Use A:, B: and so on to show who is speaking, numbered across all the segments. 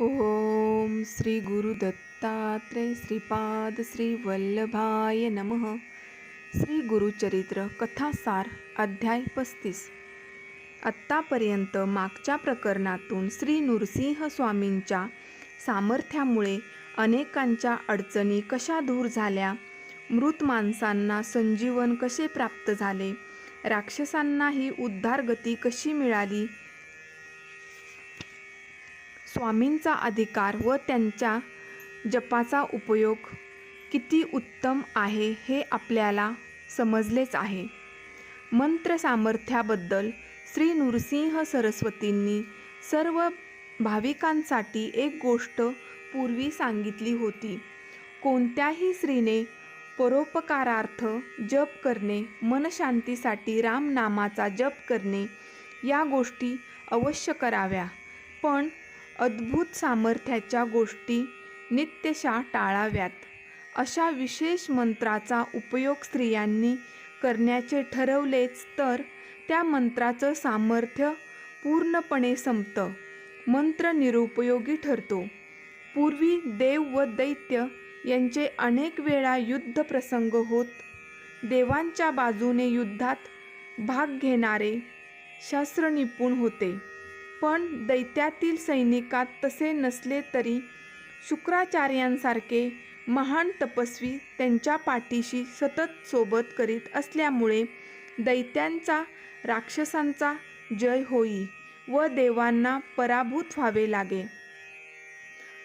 A: ओम श्री गुरु दत्तात्रय श्रीपाद श्री वल्लभाय नमः. श्री गुरुचरित्र कथासार अध्याय पस्तीस. आत्तापर्यंत मागच्या प्रकरणातून श्री नृसिंह स्वामींच्या सामर्थ्यामुळे अनेकांच्या अडचणी कशा दूर झाल्या? मृत माणसांना संजीवन कसे प्राप्त झाले? राक्षसांनाही उद्धारगती कशी मिळाली? स्वामींचा अधिकार व त्यांच्या जपाचा उपयोग किती उत्तम आहे हे आपल्याला समजलेच आहे. मंत्र सामर्थ्याबद्दल श्री नृसिंह सरस्वतींनी सर्व भाविकांसाठी एक गोष्ट पूर्वी सांगितली होती. कोणत्याही स्त्रीने परोपकारार्थ जप करणे मनशांतीसाठी रामनामाचा जप करणे या गोष्टी अवश्य कराव्या. पण अद्भुत सामर्थ्याच्या गोष्टी नित्यशा टाळाव्यात. अशा विशेष मंत्राचा उपयोग स्त्रियांनी करण्याचे ठरवलेच तर त्या मंत्राचं सामर्थ्य पूर्णपणे संपतं. मंत्र निरुपयोगी ठरतो. पूर्वी देव व दैत्य यांचे अनेक वेळा युद्ध प्रसंग होत देवांच्या बाजूने युद्धात भाग घेणारे शास्त्रनिपुण होते. पण दैत्यातील सैनिकात तसे नसले तरी शुक्राचार्यांसारखे महान तपस्वी त्यांच्या पाठीशी सतत सोबत करीत असल्यामुळे दैत्यांचा राक्षसांचा जय होई व देवांना पराभूत व्हावे लागे.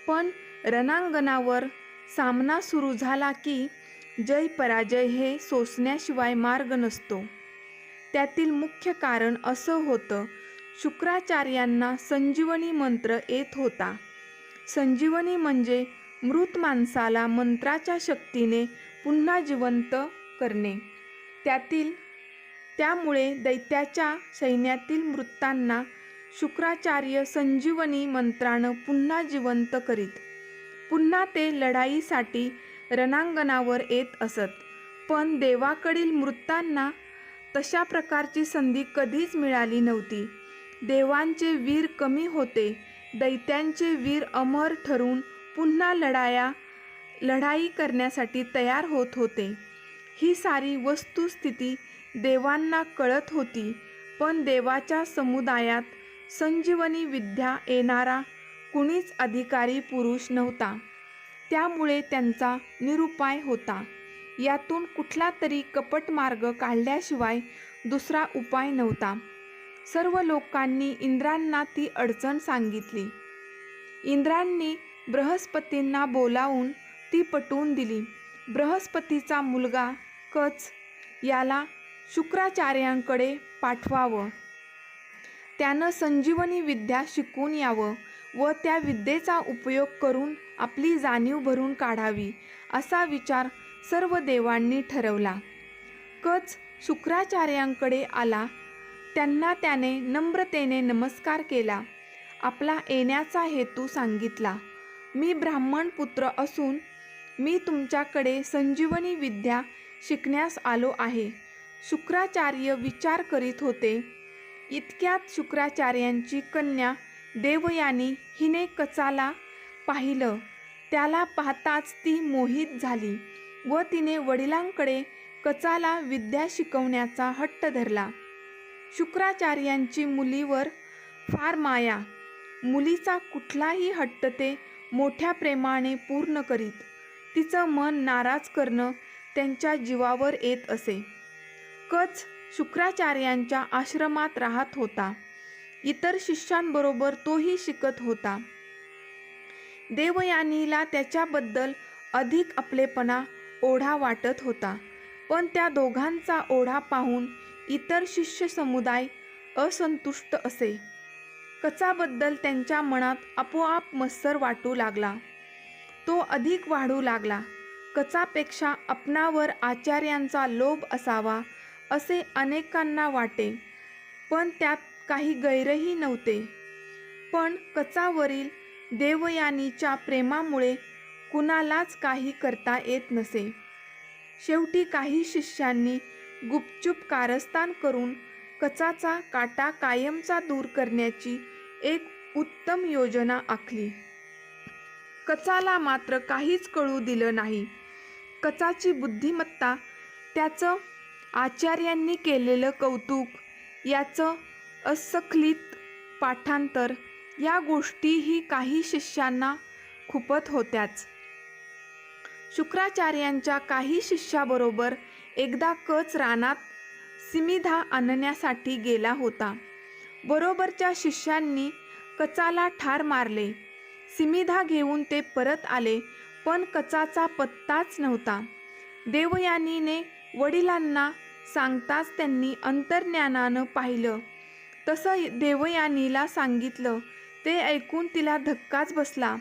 A: पण रणांगणावर सामना सुरू झाला की जय पराजय हे सोसण्याशिवाय मार्ग नसतो. त्यातील मुख्य कारण असं होतं शुक्राचार्यांना संजीवनी मंत्र येत होता. संजीवनी म्हणजे मृत माणसाला मंत्राच्या शक्तीने पुन्हा जिवंत करणे. त्यातील त्यामुळे दैत्याच्या सैन्यातील मृतांना शुक्राचार्य संजीवनी मंत्रानं पुन्हा जिवंत करीत. पुन्हा ते लढाईसाठी रणांगणावर येत असत. पण देवाकडील मृतांना तशा प्रकारची संधी कधीच मिळाली नव्हती. देवांचे वीर कमी होते. दैत्यांचे वीर अमर ठरून पुन्हा लढाया लढाई करण्यासाठी तयार होत होते. ही सारी वस्तुस्थिती देवांना कळत होती पण देवाच्या समुदायात संजीवनी विद्या येणारा कुणीच अधिकारी पुरुष नव्हता. त्यामुळे त्यांचा निरुपाय होता. यातून कुठला तरी कपट मार्ग काढल्याशिवाय दुसरा उपाय नव्हता. सर्व लोकांनी इंद्रांना ती अडचण सांगितली. इंद्रांनी बृहस्पतींना बोलावून ती पटवून दिली. बृहस्पतीचा मुलगा कच याला शुक्राचार्यांकडे पाठवावं. त्यानं संजीवनी विद्या शिकून यावं व त्या विद्येचा उपयोग करून आपली जाणीव भरून काढावी असा विचार सर्व देवांनी ठरवला. कच शुक्राचार्यांकडे आला त्यांना त्याने नम्रतेने नमस्कार केला. आपला येण्याचा हेतू सांगितला. मी ब्राह्मण पुत्र असून मी तुमच्याकडे संजीवनी विद्या शिकण्यास आलो आहे. शुक्राचार्य विचार करीत होते. इतक्यात शुक्राचार्यांची कन्या देवयानी हिने कचाला पाहिलं. त्याला पाहताच ती मोहित झाली व तिने वडिलांकडे कचाला विद्या शिकवण्याचा हट्ट धरला. शुक्राचार्यांची मुलीवर फार माया. मुलीचा कुठलाही हट्ट ते मोठ्या प्रेमाने पूर्ण करीत. तिचं मन नाराज करणं त्यांच्या जीवावर येत असे. कच शुक्राचार्यांच्या आश्रमात राहत होता. इतर शिष्यांबरोबर तोही शिकत होता. देवयानीला त्याच्याबद्दल अधिक आपलेपणा ओढा वाटत होता. पण त्या दोघांचा ओढा पाहून इतर शिष्य समुदाय असंतुष्ट असे. कचाबद्दल त्यांच्या मनात आपोआप मत्सर वाटू लागला. तो अधिक वाढू लागला. कचापेक्षा आपणावर आचार्यांचा लोभ असावा असे अनेकांना वाटे पण त्यात काही गैरही नव्हते. पण कचावरील देवयानीच्या प्रेमामुळे कुणालाच काही करता येत नसे. शेवटी काही शिष्यांनी गुपचूप कारस्थान करून कचाचा काटा कायमचा दूर करण्याची एक उत्तम योजना आखली. कचाला मात्र काहीच कळू दिलं नाही. कचाची बुद्धिमत्ता त्याचं आचार्यांनी केलेलं कौतुक याचं असखलित पाठांतर या गोष्टीही काही शिष्यांना खुपत होत्याच. शुक्राचार्यांच्या काही शिष्याबरोबर एकदा कच रानात सिमिधा आणण्यासाठी गेला होता. बरोबरच्या शिष्यांनी कचाला ठार मारले. सिमिधा घेऊन ते परत आले पण कचाचा पत्ताच नव्हता. देवयानीने वडिलांना सांगताच त्यांनी अंतर्ज्ञानानं पाहिलं. तसं देवयानीला सांगितलं ते ऐकून तिला धक्काच बसला.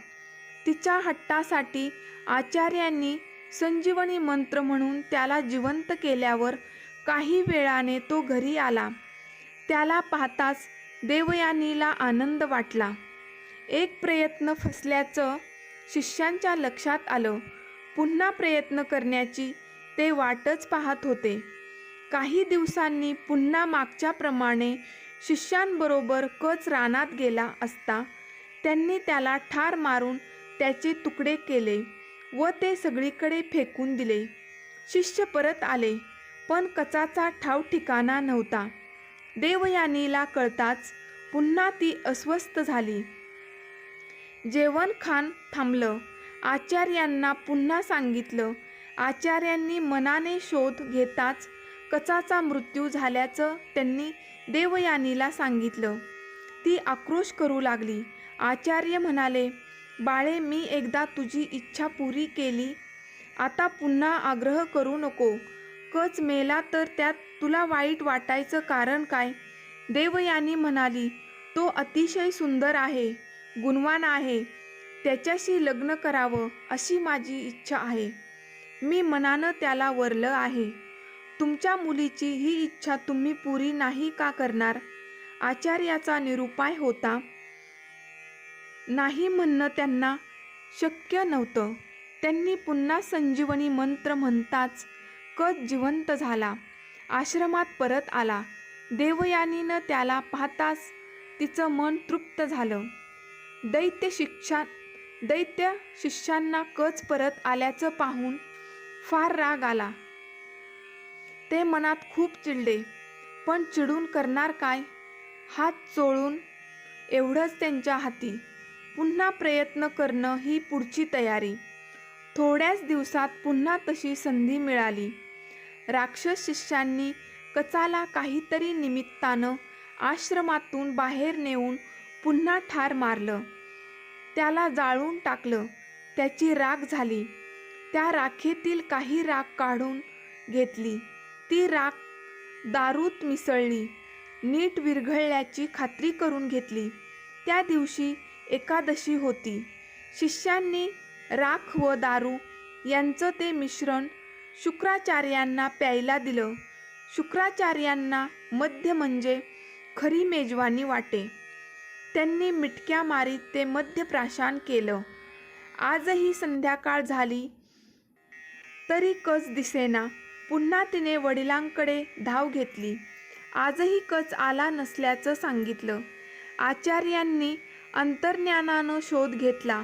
A: तिच्या हट्टासाठी आचार्यांनी संजीवनी मंत्र म्हणून त्याला जिवंत केल्यावर काही वेळाने तो घरी आला. त्याला पाहताच देवयानीला आनंद वाटला. एक प्रयत्न फसल्याचं शिष्यांच्या लक्षात आलं. पुन्हा प्रयत्न करण्याची ते वाटच पाहत होते. काही दिवसांनी पुन्हा मागच्याप्रमाणे शिष्यांबरोबर कच रानात गेला असता त्यांनी त्याला ठार मारून त्याचे तुकडे केले. व ते सगळीकडे फेकून दिले. शिष्य परत आले पण कचाचा ठाव ठिकाणा नव्हता. देवयानीला कळताच पुन्हा ती अस्वस्थ झाली. जेवण खान थांबलं. आचार्यांना पुन्हा सांगितलं आचार्यांनी मनाने शोध घेताच कचाचा मृत्यू झाल्याचं त्यांनी देवयानीला सांगितलं. ती आक्रोश करू लागली. आचार्य म्हणाले बाळे मी एकदा तुझी इच्छा पुरी केली. आता पुन्हा आग्रह करू नको. कच मेला तर त्यात तुला वाईट वाटायचं कारण काय? देवयानी म्हणाली तो अतिशय सुंदर आहे गुणवान आहे. त्याच्याशी लग्न करावं अशी माझी इच्छा आहे. मी मनानं त्याला वरलं आहे. तुमच्या मुलीची ही इच्छा तुम्ही पुरी नाही का करणार? आचार्याचा निरुपाय होता. नाही म्हणणं त्यांना शक्य नव्हतं. त्यांनी पुन्हा संजीवनी मंत्र म्हणताच कच जिवंत झाला. आश्रमात परत आला. देवयानीनं त्याला पाहताच तिचं मन तृप्त झालं. दैत्य शिक्षा दैत्य शिष्यांना कच परत आल्याचं पाहून फार राग आला. ते मनात खूप चिडले. पण चिडून करणार काय? हात चोळून एवढंच त्यांच्या हाती. पुन्हा प्रयत्न करणं ही पुढची तयारी. थोड्याच दिवसात पुन्हा तशी संधी मिळाली. राक्षस शिष्यांनी कचाला काहीतरी निमित्तानं आश्रमातून बाहेर नेऊन पुन्हा ठार मारलं. त्याला जाळून टाकलं. त्याची राख झाली. त्या राखेतील काही राख काढून घेतली. ती राख दारूत मिसळली. नीट विरघळल्याची खात्री करून घेतली. त्या दिवशी एकादशी होती. शिष्यांनी राख व दारू यांचं ते मिश्रण शुक्राचार्यांना प्यायला दिलं. शुक्राचार्यांना मध्य म्हणजे खरी मेजवानी वाटे. त्यांनी मिटक्या मारीत ते मध्य प्राशान केलं. आजही संध्याकाळ झाली तरी कच दिसेना. पुन्हा तिने वडिलांकडे धाव घेतली. आजही कच आला नसल्याचं सांगितलं. आचार्यांनी अंतर्ज्ञानानं शोध घेतला.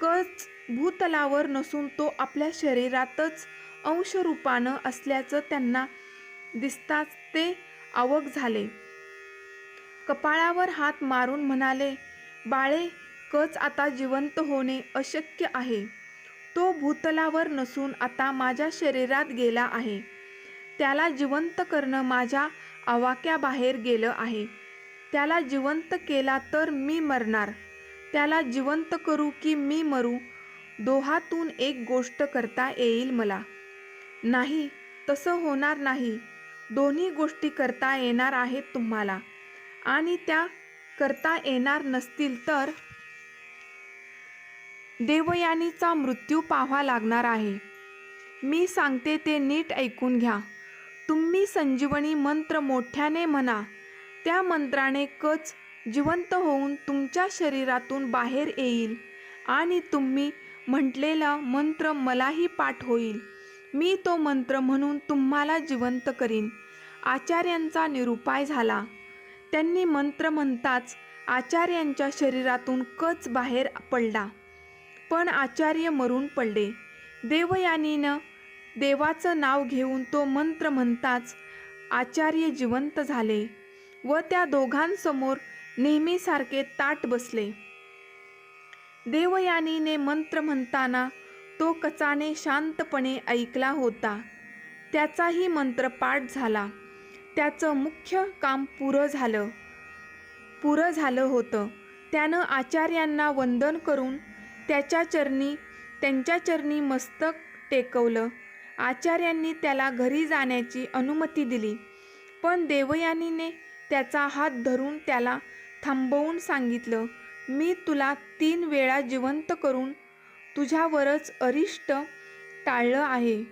A: कच भूतलावर नसून तो आपल्या शरीरातच अंशरूपानं असल्याचं त्यांना दिसताच ते आवक झाले. कपाळावर हात मारून म्हणाले बाळे कच आता जिवंत होणे अशक्य आहे. तो भूतलावर नसून आता माझ्या शरीरात गेला आहे. त्याला जिवंत करणं माझ्या आवाक्याबाहेर गेलं आहे. त्याला जिवंत केला तर मी मरणार. त्याला जिवंत करू की मी मरू दोहातून एक गोष्ट करता येईल मला. नाही तसं होणार नाही. दोन्ही गोष्टी करता येणार आहेत तुम्हाला. आणि त्या करता येणार नसतील तर देवयानीचा मृत्यू पाहावा लागणार आहे. मी सांगते ते नीट ऐकून घ्या. तुम्ही संजीवनी मंत्र मोठ्याने म्हणा त्या मंत्राने कच जिवंत होऊन तुमच्या शरीरातून बाहेर येईल. आणि तुम्ही म्हटलेला मंत्र मलाही पाठ होईल. मी तो मंत्र म्हणून तुम्हाला जिवंत करीन. आचार्यांचा निरुपाय झाला. त्यांनी मंत्र म्हणताच आचार्यांच्या शरीरातून कच बाहेर पडला. पण आचार्य मरून पडले. देवयानीनं देवाचं नाव घेऊन तो मंत्र म्हणताच आचार्य जिवंत झाले. व त्या दोघांसमोर नेहमीसारखे ताट बसले. देवयानीने मंत्र म्हणताना तो कचाने शांतपणे ऐकला होता. त्याचाही मंत्र पाठ झाला. त्याचं मुख्य काम पुरं झालं. पुरं झालं होतं. त्यानं आचार्यांना वंदन करून त्याच्या चरणी त्यांच्या चरणी मस्तक टेकवलं. आचार्यांनी त्याला घरी जाण्याची अनुमती दिली. पण देवयानीने त्याचा हात धरून त्याला थांबवून सांगितलं मी तुला तीन वेळा जिवंत करून तुझ्यावरच अरिष्ट टाळलं आहे.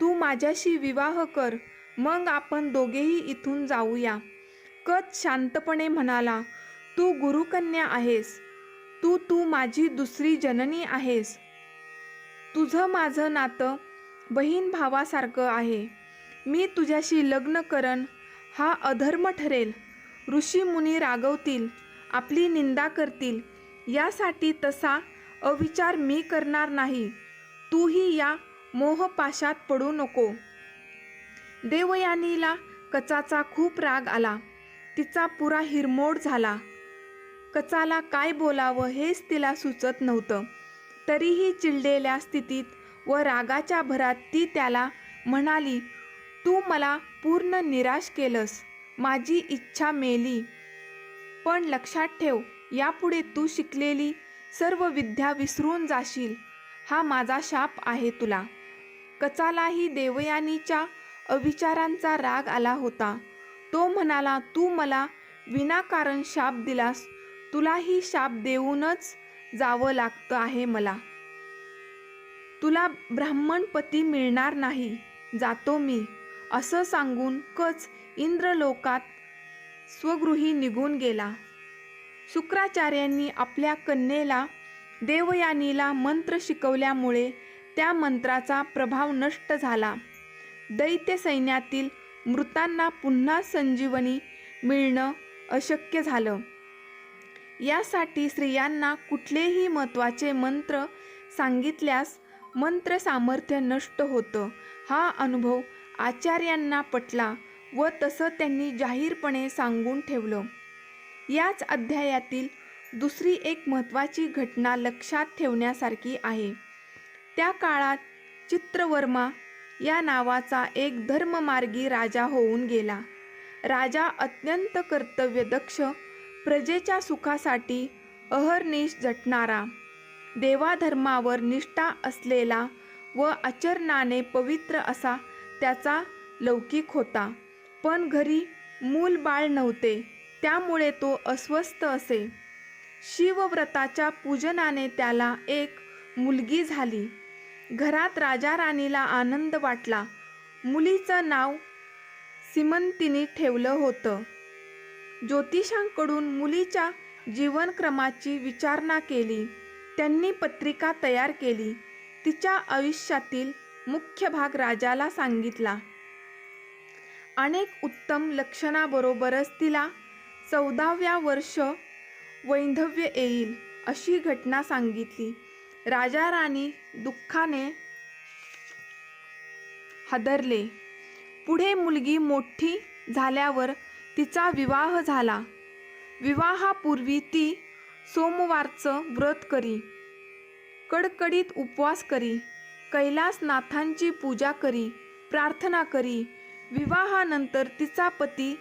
A: तू माझ्याशी विवाह कर मग आपण दोघेही इथून जाऊया. कच शांतपणे म्हणाला तू गुरुकन्या आहेस. तू तू माझी दुसरी जननी आहेस. तुझं माझं नातं बहीण भावासारखं आहे. मी तुझ्याशी लग्न करन हा अधर्म ठरेल. ऋषी मुनी रागवतील आपली निंदा करतील. यासाठी तसा अविचार मी करणार नाही. तूही या मोहपाशात पडू नको. देवयानीला कचाचा खूप राग आला. तिचा पुरा हिरमोड झाला. कचाला काय बोलावं हेच तिला सुचत नव्हतं. तरीही चिडलेल्या स्थितीत व रागाच्या भरात ती त्याला म्हणाली तू मला पूर्ण निराश केलंस. माझी इच्छा मेली. पण लक्षात ठेव यापुढे तू शिकलेली सर्व विद्या विसरून जाशील. हा माझा शाप आहे तुला. कचालाही देवयानीच्या अविचारांचा राग आला होता. तो म्हणाला तू मला विनाकारण शाप दिलास. तुलाही शाप देऊनच जावं लागतं आहे मला. तुला ब्राह्मणपती मिळणार नाही. जातो मी. असं सांगून कच इंद्रलोकात स्वगृही निघून गेला. शुक्राचार्यांनी आपल्या कन्येला देवयानीला मंत्र शिकवल्यामुळे त्या मंत्राचा प्रभाव नष्ट झाला. दैत्य सैन्यातील मृतांना पुन्हा संजीवनी मिळणं अशक्य झालं. यासाठी स्त्रियांना कुठलेही महत्त्वाचे मंत्र सांगितल्यास मंत्र सामर्थ्य नष्ट होतं हा अनुभव आचार्यांना पटला व तसं त्यांनी जाहीरपणे सांगून ठेवलं. याच अध्यायातील दुसरी एक महत्त्वाची घटना लक्षात ठेवण्यासारखी आहे. त्या काळात चित्रवर्मा या नावाचा एक धर्ममार्गी राजा होऊन गेला. राजा अत्यंत कर्तव्यदक्ष प्रजेच्या सुखासाठी अहर्निश झटणारा देवाधर्मावर निष्ठा असलेला व आचरणाने पवित्र असा त्याचा लौकिक होता. पण घरी मूल बाळ नव्हते त्यामुळे तो अस्वस्थ असे. शिवव्रताच्या पूजनाने त्याला एक मुलगी झाली. घरात राजा राणीला आनंद वाटला. मुलीचं नाव सिमंतिनी ठेवलं होतं. ज्योतिषांकडून मुलीच्या जीवनक्रमाची विचारणा केली. त्यांनी पत्रिका तयार केली. तिच्या आयुष्यातील मुख्य भाग राजाला सांगितला. अनेक उत्तम लक्षणाबरोबरच तिला चौदाव्या वर्ष वैंधव्य येईल अशी घटना सांगितली. राजा राणी दुःखाने हादरले. पुढे मुलगी मोठी झाल्यावर तिचा विवाह झाला. विवाहापूर्वी ती सोमवारचं व्रत करी कडकडीत उपवास करी. कैलासनाथांची पूजा करी प्रार्थना करी. विवाहानंतर तिचा पती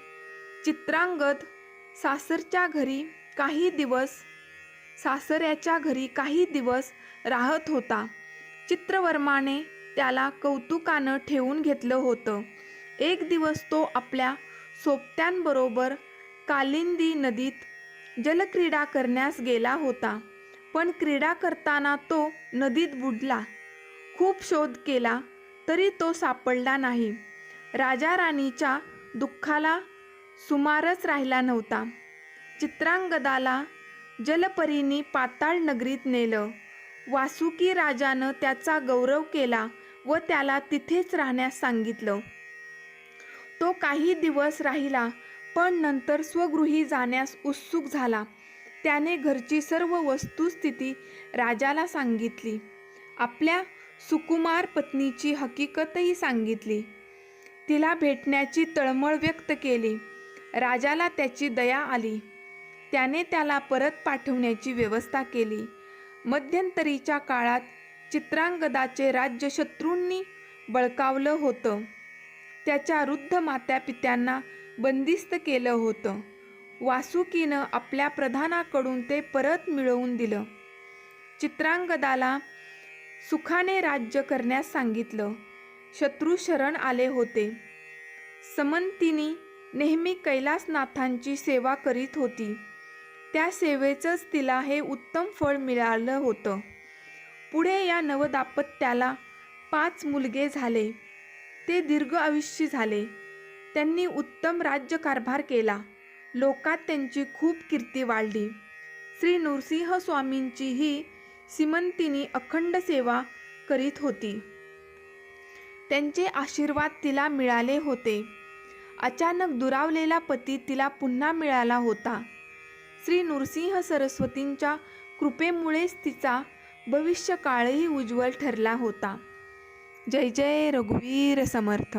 A: चित्रांगद सासरच्या घरी काही दिवस सासऱ्याच्या घरी काही दिवस राहत होता. चित्रवर्माने त्याला कौतुकानं ठेवून घेतलं होतं. एक दिवस तो आपल्या सोबत्यांबरोबर कालिंदी नदीत जलक्रीडा करण्यास गेला होता. पण क्रीडा करताना तो नदीत बुडला. खूप शोध केला तरी तो सापडला नाही. राजा राणीच्या दुःखाला सुमारच राहिला नव्हता. चित्रांगदाला जलपरीनी पाताळ नगरीत नेलं. वासुकी राजानं त्याचा गौरव केला व त्याला तिथेच राहण्यास सांगितलं. तो काही दिवस राहिला पण नंतर स्वगृही जाण्यास उत्सुक झाला. त्याने घरची सर्व वस्तुस्थिती राजाला सांगितली. आपल्या सुकुमार पत्नीची हकीकतही सांगितली. तिला भेटण्याची तळमळ व्यक्त केली. राजाला त्याची दया आली. त्याने त्याला परत पाठवण्याची व्यवस्था केली. मध्यंतरीच्या काळात चित्रांगदाचे राज्य शत्रूंनी बळकावलं होतं. त्याच्या वृद्ध मात्यापित्यांना बंदिस्त केलं होतं. वासुकीनं आपल्या प्रधानाकडून ते परत मिळवून दिलं. चित्रांगदाला सुखाने राज्य करण्यास सांगितलं. शत्रू शरण आले होते. समंतिनी नेहमी कैलासनाथांची सेवा करीत होती. त्या सेवेचंच तिला हे उत्तम फळ मिळालं होतं. पुढे या नवदापत्याला पाच मुलगे झाले. ते दीर्घ आयुष्य झाले. त्यांनी उत्तम राज्यकारभार केला. लोकात त्यांची खूप कीर्ती वाढली. श्री नृसिंह स्वामींची ही सिमंतिनी अखंड सेवा करीत होती. त्यांचे आशीर्वाद तिला मिळाले होते. अचानक दुरावलेला पती तिला पुन्हा मिळाला होता. श्री नृसिंह सरस्वतींच्या कृपेमुळेच तिचा भविष्यकाळही उज्ज्वल ठरला होता. जय जय रघुवीर समर्थ.